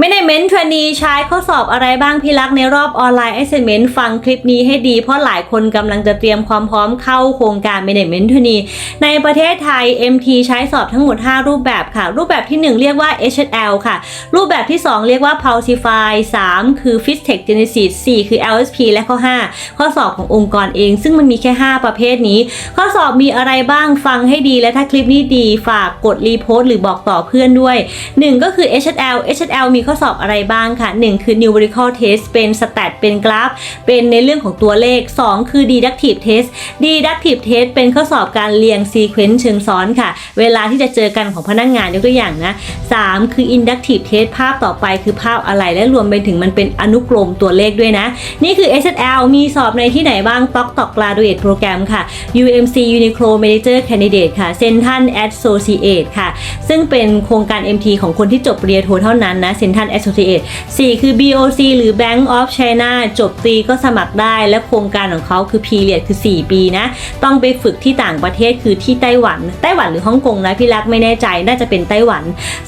ไม่ได้เม้นทรนีใช้ข้อสอบอะไรบ้างพี่รักในรอบออนไลน์ Assignment ฟังคลิปนี้ให้ดี เพราะหลายคนกำลังจะเตรียมความพร้อมเข้าโครงการ Management ทนีในประเทศไทย MT ใช้สอบทั้งหมด 5 รูปแบบค่ะ รูปแบบที่ 1 เรียกว่า HL ค่ะ รูปแบบที่ 2 เรียกว่า Pulsify 3 คือ f i s t e c h Genesis 4 คือ LSP และข้อ 5 ข้อสอบขององค์กรเอง ซึ่งมันมีแค่ 5 ประเภทนี้ ข้อสอบมีอะไรบ้างฟังให้ดีและถ้าคลิปนี้ดีฝากกดรีโพสต์หรือบอกต่อเพื่อนด้วย 1 ก็คือ HL HL มีข้อสอบอะไรบ้างค่ะ 1 คือ numerical test เป็นสแตทเป็นกราฟ เป็นในเรื่องของตัวเลข 2 คือ deductive test deductive test เป็นข้อสอบการเรียง sequence เชิงซ้อนค่ะ เวลาที่จะเจอกันของพนักงานยกตัวอย่างนะ 3 คือ inductive test ภาพต่อไปคือภาพอะไรและรวมไปถึงมันเป็นอนุกรมตัวเลขด้วยนะ นี่คือ SL มีสอบในที่ไหนบ้าง Tok Tok Graduate Program ค่ะ UMC Uniqlo Manager Candidate ค่ะ Central Associate ค่ะ ซึ่งเป็นโครงการ MT ของคนที่จบปริญญาโทเท่านั้นนะ Central ท Associate 4 คือ BOC หรือ Bank of China จบตรีก็สมัครได้และโครงการของเขาคือ Period คือ 4 ปีนะ ต้องไปฝึกที่ต่างประเทศคือที่ไต้หวัน ไต้หวันหรือฮ่องกงนะพี่รักไม่แน่ใจน่าจะเป็นไต้หวัน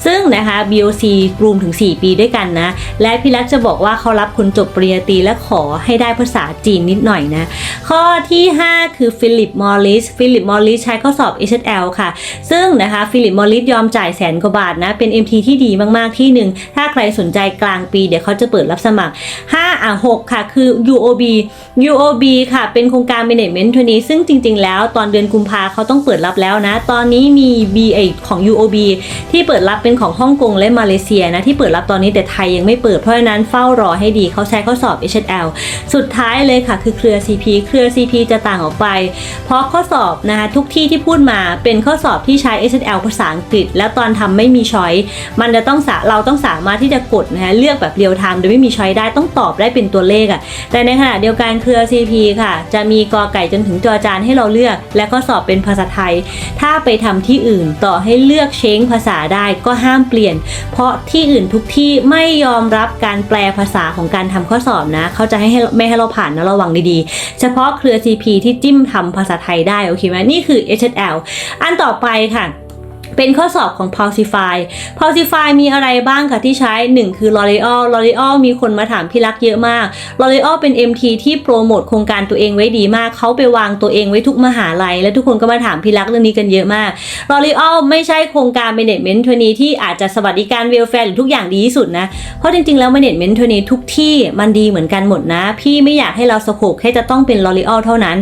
ซึ่งนะคะ BOC รวมถึง 4 ปีด้วยกันนะ และพี่รักจะบอกว่าเขารับคนจบปริญญาตรีและขอให้ได้ภาษาจีนนิดหน่อยนะ ข้อที่ 5 คือฟิลิปมอริสฟิลิปมอริสใช้ข้อสอบ HL ค่ะ ซึ่งนะคะฟิลิปมอริสยอมจ่ายแสนกว่าบาทนะ เป็น MT ที่ดีมากๆที่หนึ่งถ้าใครสนใจกลางปี เดี๋ยวเขาจะเปิดรับสมัคร 5 อะ 6 ค่ะคือ UOB UOB ค่ะ เป็นโครงการ Management ตัวนี้ซึ่งจริง ๆ แล้วตอนเดือนกุมภาเขาต้องเปิดรับแล้วนะ ตอนนี้มี BA ของ UOB ที่เปิดรับเป็นของฮ่องกงและมาเลเซียนะ ที่เปิดรับตอนนี้แต่ไทยยังไม่เปิดเพราะฉะนั้นเฝ้ารอให้ดีเขาใช้ข้อสอบ HL สุดท้ายเลยค่ะ คือเครือ CP เครือ CP จะต่างออกไป เพราะข้อสอบนะคะทุกที่ที่พูดมาเป็นข้อสอบที่ใช้ HL ภาษาอังกฤษ แล้วตอนทำไม่มีช้อยมันจะต้องเราต้องสามารถที่จะกดนะคะเลือกแบบเรียลไทม์โดยไม่มีช้อยได้ต้องตอบได้เป็นตัวเลขอะ่ะแต่ในขณะเดียวกันเครือ CP ค่ะ จะมีกอไก่จนถึงจอจานให้เราเลือก และก็สอบเป็นภาษาไทย ถ้าไปทำที่อื่นต่อให้เลือกเช้งภาษาได้ก็ห้ามเปลี่ยน เพราะที่อื่นทุกที่ไม่ยอมรับการแปลภาษาของการทำข้อสอบนะเขาจะให้ไม่ให้เราผ่านนะระวังดีๆ เฉพาะเครือ CP ที่จิ้มทำภาษาไทยได้โอเคไหมนี่คือ HL อันต่อไปค่ะ เป็นข้อสอบของ Pulsify Pulsify มีอะไรบ้างคะที่ใช้ 1 คือ L'Oreal L'Oreal มีคนมาถามพี่รักเยอะมาก L'Oreal เป็น MT ที่โปรโมทโครงการตัวเองไว้ดีมาก เขาไปวางตัวเองไว้ทุกมหาลัย และทุกคนก็มาถามพี่รักเรื่องนี้กันเยอะมาก L'Oreal ไม่ใช่โครงการ Management ตัวนี้ที่อาจจะสวัสดิการเวลแฟร์หรือทุกอย่างดีที่สุดนะ เพราะจริงๆ แล้ว Management ตัวนี้ทุกที่มันดีเหมือนกันหมดนะ พี่ไม่อยากให้เราสโคปแค่จะต้องเป็น L'Oreal เท่านั้น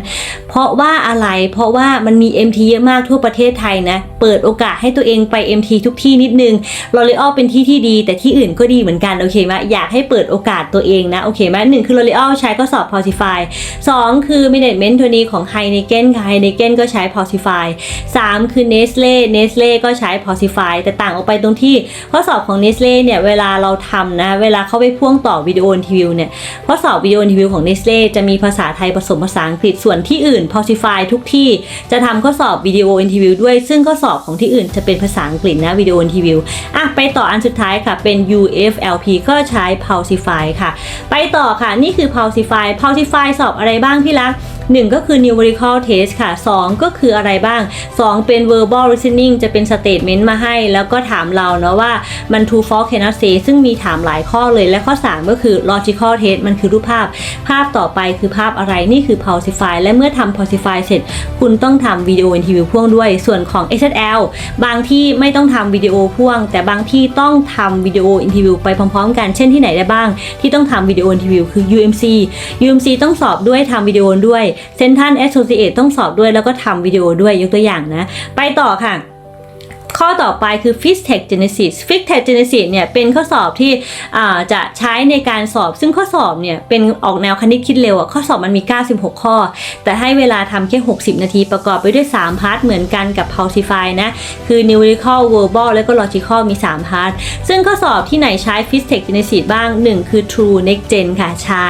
เพราะว่าอะไร เพราะว่ามันมี MT เยอะมากทั่วประเทศไทยนะ เปิดโอกาสให้ให้ตัวเองไป MT ทุกที่นิดนึง L'Oreal เป็นที่ที่ดี แต่ที่อื่นก็ดีเหมือนกันโอเคไหมอยากให้เปิดโอกาสตัวเองนะโอเคไหมหนึ่งคือ L'Oreal ใช้ก็สอบ Pulsify 2 คือ Management ตัวนี้ของ Heineken ค่ะ Heineken ก็ใช้ Pulsify 3 คือ Nestle Nestle ก็ใช้ Pulsify แต่ต่างออกไปตรงที่ข้อสอบของ Nestle เนี่ยเวลาเราทำนะเวลาเข้าไปพ่วงต่อวิดีโออินทิวิวเนี่ยข้อสอบวิดีโออินทิวิวของ Nestle จะมีภาษาไทยผสมภาษาอังกฤษส่วนที่อื่น Pulsify ทุกที่จะทำข้อสอบวิดีโออินทิวิวด้วย ซึ่งข้อสอบของที่อื่นจะเป็นภาษาอังกฤษนะวิดีโออินทิวิวอะไปต่ออันสุดท้ายค่ะเป็น UFLP ก็ใช้ Pulsify ค่ะ ไปต่อค่ะนี่คือ Pulsify Pulsify สอบอะไรบ้างพี่รัก 1 ก็คือ numerical test ค่ะ 2 ก็คืออะไรบ้าง 2 เป็น verbal listening จะเป็น statement มาให้ แล้วก็ถามเราเนาะว่ามัน true false cannot say ซึ่งมีถามหลายข้อเลย และข้อ 3 ก็คือ logical test มันคือรูปภาพ ภาพต่อไปคือภาพอะไรนี่คือ Pulsify และเมื่อทำ Pulsify เสร็จ คุณต้องทำวิดีโออินทิวิวพ่วงด้วยส่วนของ SSL บางที่ไม่ต้องทำวิดีโอพ่วง แต่บางที่ต้องทำวิดีโออินทิวิวไปพร้อมๆ กันเช่นที่ไหนได้บ้าง ที่ต้องทำวิดีโออินทิวิวคือ UMC UMC ต้องสอบด้วยทำวิดีโอด้วยเซนทันแอสโซเอตต้องสอบด้วยแล้วก็ทำวิดีโอด้วยยกตัวอย่างนะ ไปต่อค่ะ ข้อต่อไปคือ f i s t e c h Genesis f i s t e c h Genesis เนี่ยเป็นข้อสอบที่จะใช้ในการสอบ ซึ่งข้อสอบเนี่ยเป็นออกแนวคณิตคิดเร็วอะข้อสอบมันมี 96 ข้อ แต่ให้เวลาทำแค่ 60 นาทีประกอบไปด้วย 3 พาร์ทเหมือนกันกับ Pulsify นะคือ numerical verbal แล้วก็ logical มี 3 พาร์ทซึ่งข้อสอบที่ไหนใช้ f i s t e c h Genesis บ้าง 1 คือ True Next Gen ค่ะใช้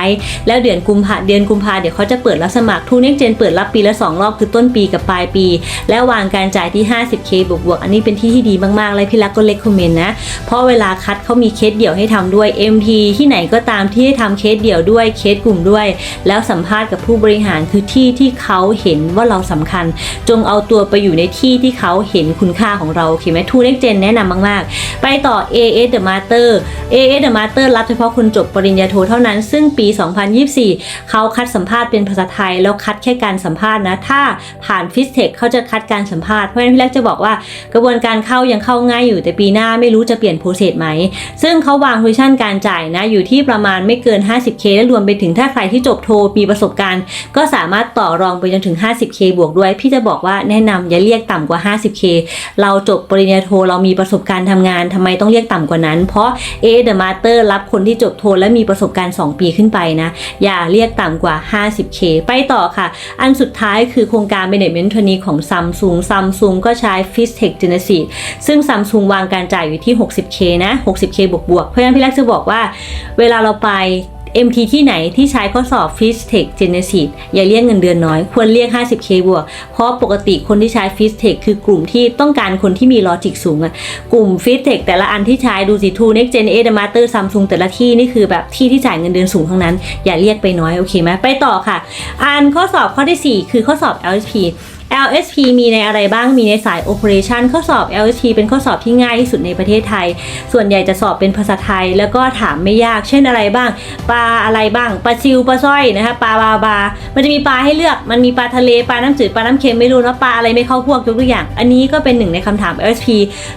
แล้วเดือนกุมภาเดือนกุมภาเดี๋ยวเขาจะเปิดรับสมัคร True Next Gen เปิดรับปีละ 2 รอบคือต้นปีกับปลายปี และวางการจ่ายที่ 50k บวกๆอันนี้เป็นที่ที่ดีมากๆเลยพี่รักก็เล c กคอมเมนต์นะ เพราะเวลาคัดเขามีเคสเดี่ยวให้ทำด้วย MT ที่ไหนก็ตามที่ให้ทำเคสเดี่ยวด้วยเคสกลุ่มด้วย แล้วสัมภาษณ์กับผู้บริหารคือที่ที่เขาเห็นว่าเราสำคัญ จงเอาตัวไปอยู่ในที่ที่เขาเห็นคุณค่าของเราโอเคไหมทูเน็กเจนแนะนำมาก ๆ ไปต่อ AS The Master AS The Master รับเฉพาะคนจบปริญญาโทเท่านั้น ซึ่งปี 2024 เขาคัดสัมภาษณ์เป็นภาษาไทย แล้วคัดแค่การสัมภาษณ์นะ ถ้าผ่านฟิสเทคเขาจะคัดการสัมภาษณ์ เพราะฉะนั้นพี่แรกจะบอกว่ากระบวนการการเข้ายังเข้าง่ายอยู่แต่ปีหน้าไม่รู้จะเปลี่ยนโปรเซสไหม ซึ่งเขาวางโพซิชันการจ่ายนะอยู่ที่ประมาณไม่เกิน 50k และรวมไปถึงถ้าใครที่จบโทมีประสบการณ์ ก็สามารถต่อรองไปจนถึง 50k บวกด้วย พี่จะบอกว่าแนะนำอย่าเรียกต่ำกว่า 50k เราจบปริญญาโทเรามีประสบการณ์ทำงานทำไมต้องเรียกต่ำกว่านั้น เพราะ A The Master รับคนที่จบโทและมีประสบการณ์ 2 ปีขึ้นไปนะ อย่าเรียกต่ำกว่า 50k ไปต่อค่ะ อันสุดท้ายคือโครงการ Management Trainee ของ Samsung Samsung ก็ใช้ Fistech Genesis ซึ่ง Samsung วางการจ่ายอยู่ที่ 60k นะ 60k บวกบวกๆเพราะฉะนั้นพี่แรกจะบอกว่าเวลาเราไป MT ที่ไหนที่ใช้ข้อสอบ f i s t e c h Genesis อย่าเรียกเงินเดือนน้อย ควรเรียก 50k บวก เพราะปกติคนที่ใช้ f i s t e c h คือกลุ่มที่ต้องการคนที่มีลอจิกสูงอะกลุ่ม f i s t e c h แต่ละอันที่ใช้ดูสิ t 2 Next Gen A The Master Samsung แต่ละที่นี่คือแบบที่ที่จ่ายเงินเดือนสูงทั้งนั้น อย่าเรียกไปน้อย โอเคไหมไปต่อค่ะ อันข้อสอบข้อทีสี่4 คือข้อสอบ LSP LSP มีในอะไรบ้าง มีในสาย Operation ข้อสอบ LSP เป็นข้อสอบที่ง่ายที่สุดในประเทศไทย ส่วนใหญ่จะสอบเป็นภาษาไทย แล้วก็ถามไม่ยาก เช่นอะไรบ้าง ปลาอะไรบ้าง ปลาซิว ปลาสร้อยนะคะ ปลาบาบา มันจะมีปลาให้เลือก มันมีปลาทะเล ปลาน้ำจืด ปลาน้ำเค็ม ไม่รู้นะปลาอะไรไม่เข้าพวกยกตัวอย่าง อันนี้ก็เป็นหนึ่งในคำถาม LSP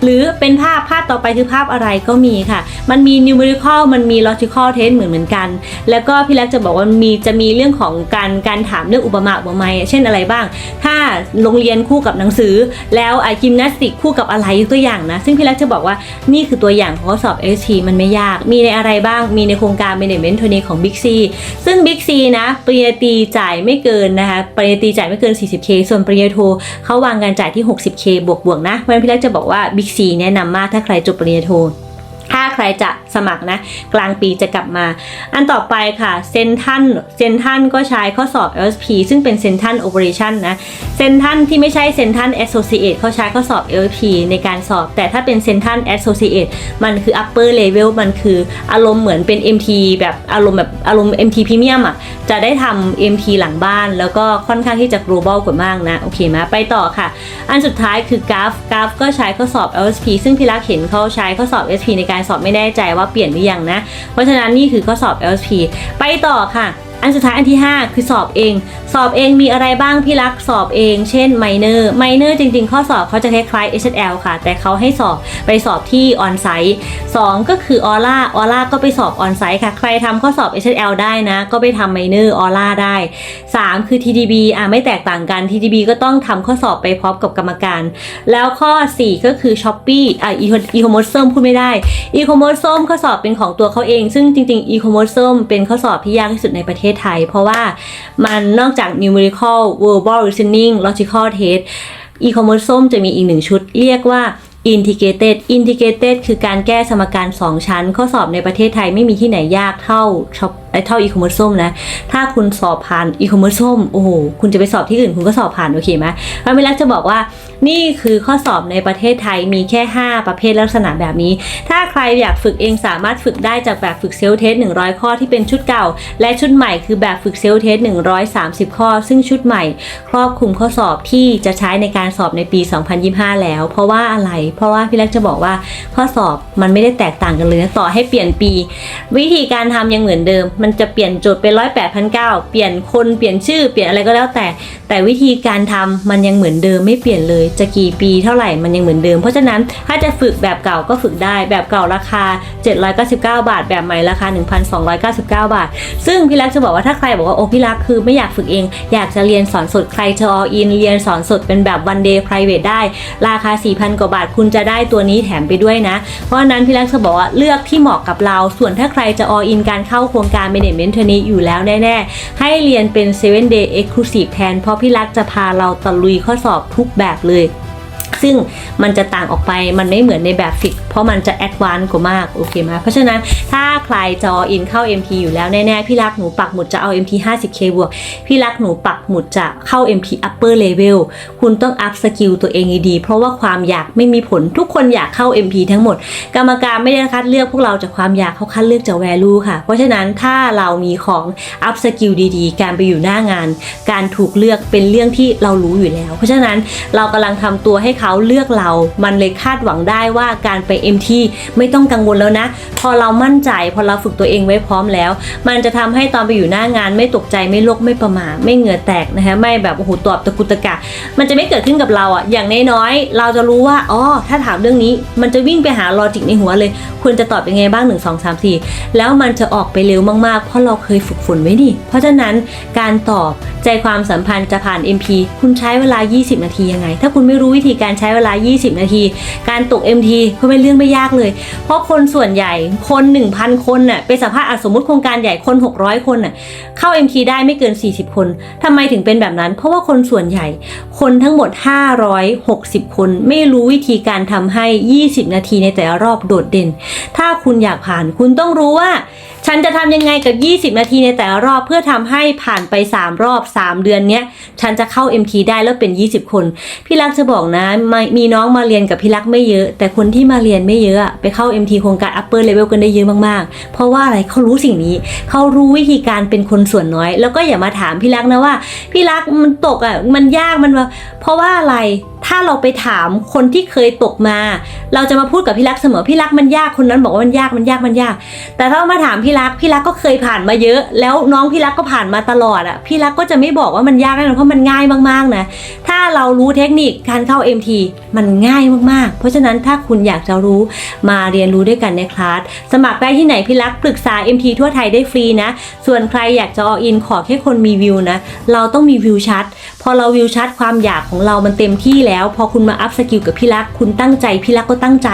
หรือเป็นภาพ ภาพต่อไปคือภาพอะไรก็มีค่ะ มันมี numerical มันมี logical test เหมือนเหมือนกัน แล้วก็พี่เล็กจะบอกว่ามี จะมีเรื่องของการ การถามเรื่องอุปมาอุปไมยเช่นอะไรบ้าง ถ้าโรงเรียนคู่กับหนังสือ แล้วไอ้ยิมนาสติกคู่กับอะไรยกตัวอย่างนะ ซึ่งพี่เล็กจะบอกว่านี่คือตัวอย่างของข้อสอบ ST มันไม่ยาก มีในอะไรบ้าง มีในโครงการ Management Training ของ Big C ซึ่ง Big C นะปริญญาตรีจ่ายไม่เกินนะคะปริญญาตรีจ่ายไม่เกิน 40k ส่วนปริญญาโทเขาวางการจ่ายที่ 60k บวกบวกนะเพราะฉะนั้นพี่เล็กจะบอกว่า Big C แนะนำมากถ้าใครจบปริญญาโท ใครจะสมัครนะ กลางปีจะกลับมา อันต่อไปค่ะเซนทันเซนทันก็ใช้ข้อสอบ LSP ซึ่งเป็นเซนทัน Operation นนะเซนทันที่ไม่ใช่เซนทัน Associate เขาใช้ข้อสอบ LSP ในการสอบ แต่ถ้าเป็นเซนทัน Associate มันคือ upper level มันคืออารมณ์เหมือนเป็น MT แบบอารมณ์แบบอารมณ์ MT Premium อะจะได้ทำ MT หลังบ้าน แล้วก็ค่อนข้างที่จะ global กว่ามากนะโอเคไหมไปต่อค่ะ อันสุดท้ายคือกราฟกราฟก็ใช้ข้อสอบ LSP ซึ่งพี่รักเห็นเขาใช้ข้อสอบ LSP ในการสอบไม่แน่ใจว่าเปลี่ยนหรือยังนะ เพราะฉะนั้นนี่คือข้อสอบ LSP ไปต่อค่ะ อันสุดท้ายอันที่ 5 คือสอบเอง สอบเองมีอะไรบ้างพี่รักสอบเอง เช่น minor minor จริง ๆ ข้อสอบเขาจะคล้ายๆ HL ค่ะ แต่เขาให้สอบไปสอบที่ on site 2ก็คือ aura aura ก็ไปสอบ on site ค่ะ ใครทำข้อสอบ HL ได้นะ ก็ไปทำ minor aura ได้ 3 คือ TDB อะไม่แตกต่างกัน TDB ก็ต้องทำข้อสอบไปพร้อมกับกรรมการ แล้วข้อ 4 ก็คือ Shopee อะ e-commerce พูดไม่ได้ e-commerce ข้อสอบเป็นของตัวเขาเอง ซึ่งจริงๆ e-commerce เป็นข้อสอบที่ยากที่สุดในประเทศไทย เพราะว่ามันนอกจาก numerical verbal listening logical test e-commerce ส้มจะมีอีกหนึ่งชุดเรียกว่า integrated integrated คือการแก้สมการ 2 ชั้น ข้อสอบในประเทศไทยไม่มีที่ไหนยากเท่าช็อปเท่า e-commerce นะ ถ้าคุณสอบผ่าน e-commerce โอ้โห คุณจะไปสอบที่อื่นคุณก็สอบผ่าน โอเคไหมพระมิลักจะบอกว่า นี่คือข้อสอบในประเทศไทยมีแค่ 5 ประเภทลักษณะแบบนี้ ถ้าใครอยากฝึกเองสามารถฝึกได้จากแบบฝึกเซลเทส100 ข้อที่เป็นชุดเก่า และชุดใหม่คือแบบฝึกเซลเทส130 ข้อ ซึ่งชุดใหม่ ครอบคลุมข้อสอบที่จะใช้ในการสอบในปี 2025 แล้ว เพราะว่าอะไร เพราะว่าพี่เล็กจะบอกว่าข้อสอบมันไม่ได้แตกต่างกันเลยต่อให้เปลี่ยนปี วิธีการทำยังเหมือนเดิม มันจะเปลี่ยนโจทย์เป็นร้อยแปดพันเก้าเปลี่ยนคนเปลี่ยนชื่อเปลี่ยนอะไรก็แล้วแต่ แต่วิธีการทำมันยังเหมือนเดิมไม่เปลี่ยนเลยจะกี่ปีเท่าไหร่มันยังเหมือนเดิม เพราะฉะนั้นถ้าจะฝึกแบบเก่าก็ฝึกได้ แบบเก่าราคา 799 บาท แบบใหม่ราคา 1,299 บาท ซึ่งพี่รักจะบอกว่าถ้าใครบอกว่าโอ้พี่รักคือไม่อยากฝึกเอง อยากจะเรียนสอนสดใครจะ all in เรียนสอนสดเป็นแบบ one day private ได้ ราคา 4,000 กว่าบาทคุณจะได้ตัวนี้แถมไปด้วยนะ เพราะนั้นพี่รักจะบอกว่าเลือกที่เหมาะกับเรา ส่วนถ้าใครจะ all in การเข้าโครงการ management t r a i n e อยู่แล้วแน่ๆให้เรียนเป็น 7 day exclusive แทนเพราะพี่รักจะพาเราตะลุยข้อสอบทุกแบบเลย ซึ่งมันจะต่างออกไปมันไม่เหมือนในแบบฟิก เพราะมันจะแอดวานซ์กว่ามากโอเคไหมเพราะฉะนั้นถ้าใครจะออินเข้า MT อยู่แล้วแน่ๆพี่รักหนูปักหมุดจะเอา MT 50k บวกพี่รักหนูปักหมุดจะเข้า MT upper level คุณต้องอัพสกิลตัวเองดีเพราะว่าความอยากไม่มีผลทุกคนอยากเข้า MT ทั้งหมด กรรมการไม่ได้คัดเลือกพวกเราจากความอยากเขาคัดเลือกจาก value ค่ะ เพราะฉะนั้นถ้าเรามีของอัพสกิลดีๆ การไปอยู่หน้างาน การถูกเลือกเป็นเรื่องที่เรารู้อยู่แล้ว เพราะฉะนั้นเรากำลังทำตัวให้เขาเลือกเรา มันเลยคาดหวังได้ว่าการไป MT ไม่ต้องกังวลแล้วนะ พอเรามั่นใจ พอเราฝึกตัวเองไว้พร้อมแล้ว มันจะทำให้ตอนไปอยู่หน้างาน ไม่ตกใจไม่โลกไม่ประมาไม่เหงื่อแตกนะคะไม่แบบโอ้โหตอบตะกุตะกะ มันจะไม่เกิดขึ้นกับเราอะอย่างน้อยๆเราจะรู้ว่าอ๋อถ้าถามเรื่องนี้ มันจะวิ่งไปหาลอจิกในหัวเลยควรจะตอบยังไงบ้าง 1 2 3 4 แล้วมันจะออกไปเร็วมากๆ เพราะเราเคยฝึกฝนไว้นี่เพราะฉะนั้นการตอบใจความสัมพันธ์จะผ่าน MP คุณใช้เวลา 20 นาทียังไง ถ้าคุณไม่รู้วิธีการใช้ช้เวลา 20 นาที การตก MT ก็เป็นเรื่องไม่ยากเลย เพราะคนส่วนใหญ่คน 1,000 คนน่ะไปสัมภาษณ์สมมติโครงการใหญ่คน 600 คนน่ะเข้า MT ได้ไม่เกิน 40 คนทำไมถึงเป็นแบบนั้น เพราะว่าคนส่วนใหญ่คนทั้งหมด 560 คน ไม่รู้วิธีการทำให้ 20 นาทีในแต่ละรอบโดดเด่น ถ้าคุณอยากผ่านคุณต้องรู้ว่าฉันจะทำยังไงกับ 20 นาทีในแต่ละรอบเพื่อทำให้ผ่านไป 3 รอบ 3 เดือนเนี้ย ฉันจะเข้า MT ได้แล้วเป็น 20 คน พี่รักจะบอกนะมมีน้องมาเรียนกับพี่รักไม่เยอะ แต่คนที่มาเรียนไม่เยอะไปเข้า MT โครงการ upper level กันได้เยอะมากๆ เพราะว่าอะไรเขารู้สิ่งนี้ เขารู้วิธีการเป็นคนส่วนน้อย แล้วก็อย่ามาถามพี่รักนะว่า พี่รักมันตกอะมันยากมันเพราะว่าอะไร ถ้าเราไปถามคนที่เคยตกมา เราจะมาพูดกับพี่รักเสมอพี่รักมันยากคนนั้นบอกว่ามันยากมันยากมันยาก แต่ถ้ามาถามพี่รักพี่รักก็เคยผ่านมาเยอะ แล้วน้องพี่รักก็ผ่านมาตลอดอะพี่รักก็จะไม่บอกว่ามันยากแน่นอนเพราะมันง่ายมากๆนะถ้าเรารู้เทคนิคการเข้า MT มันง่ายมากๆ เพราะฉะนั้นถ้าคุณอยากจะรู้มาเรียนรู้ด้วยกันในคลาสสมัครได้ที่ไหนพี่รักปรึกษา MT ทั่วไทยได้ฟรีนะ ส่วนใครอยากจะออินขอแค่คนมีวิวนะเราต้องมีวิวชัด พอเราวิวชัดความอยากของเรามันเต็มที่แล้วพอคุณมาอัพสกิลกับพี่รัก คุณตั้งใจพี่รักก็ตั้งใจ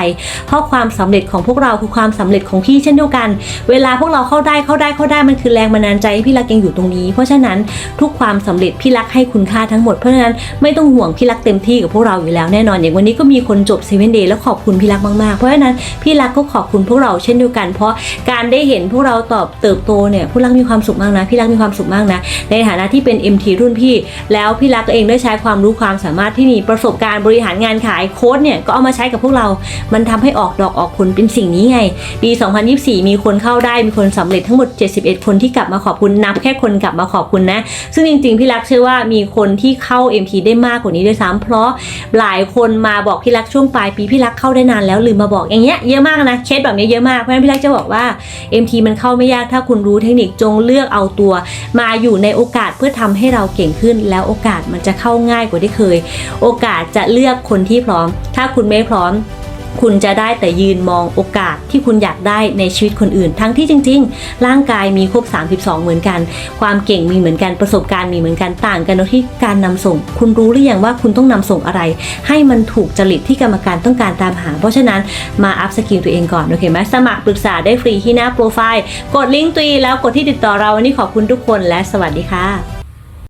เพราะความสำเร็จของพวกเราคือความสำเร็จของพี่เช่นเดียวกัน เวลาพวกเราเข้าได้เข้าได้เข้าได้มันคือแรงบันดาลใจให้พี่รักยังอยู่ตรงนี้ เพราะฉะนั้นทุกความสำเร็จพี่รักให้คุณค่าทั้งหมดเพราะฉะนั้นไม่ต้องห่วงพี่รักเต็มที่กับพวกเราอยู่แล้วแน่นอนอย่างวันนี้ก็มีคนจบเซเว่นเดย์แล้วขอบคุณพี่รักมากๆเพราะฉะนั้นพี่รักก็ขอบคุณพวกเราเช่นเดียวกัน เพราะการได้เห็นพวกเราตอบเติบโตเนี่ยผู้รักมีความสุขมากนะพี่รักมีความสุขมากนะในฐานะที่เป็น MT รุ่นพี่ แล้วพี่รักเองได้ใช้ความรู้ความสามารถที่มีประสบการณ์บริหารงานขายโค้ดเนี่ยก็เอามาใช้กับพวกเรา มันทำให้ออกดอกออกผลเป็นสิ่งนี้ไง ปี 2024 มีคนเข้าได้มีคนสำเร็จทั้งหมด 71 คนที่กลับมาขอบคุณนับแค่คนกลับมาขอบคุณนะ ซึ่งจริงๆ พี่รักเชื่อว่ามีคนที่เข้า MT ได้มากกว่านี้ด้วยซ้ำเพราะหลายคนมาบอกพี่รักช่วงปลายปีพี่รักเข้าได้นานแล้วลืมมาบอกอย่างเงี้ยเยอะมากนะเคสแบบนี้เยอะมากเพราะฉะนั้นพี่รักจะบอกว่า MT มันเข้าไม่ยากถ้าคุณรู้เทคนิคจงเลือกเอาตัว มาอยู่ในโอกาสเพื่อทำให้เราเก่งขึ้นแล้วโอกาสมันจะเข้าง่ายกว่าที่เคย โอกาสจะเลือกคนที่พร้อม ถ้าคุณไม่พร้อม คุณจะได้แต่ยืนมองโอกาสที่คุณอยากได้ในชีวิตคนอื่น ทั้งที่จริง ๆ ร่างกายมีครบ 32 เหมือนกัน ความเก่งมีเหมือนกันประสบการณ์มีเหมือนกันต่างกันตรงที่การนำส่ง คุณรู้หรือยังว่าคุณต้องนำส่งอะไร ให้มันถูกจริตที่กรรมการต้องการตามหา เพราะฉะนั้นมาอัพสกิลตัวเองก่อนโอเคไหมสมัครปรึกษาได้ฟรีที่หน้าโปรไฟล์กดลิงก์ตรีแล้วกดที่ติดต่อเราวันนี้ขอบคุณทุกคนและสวัสดีค่ะ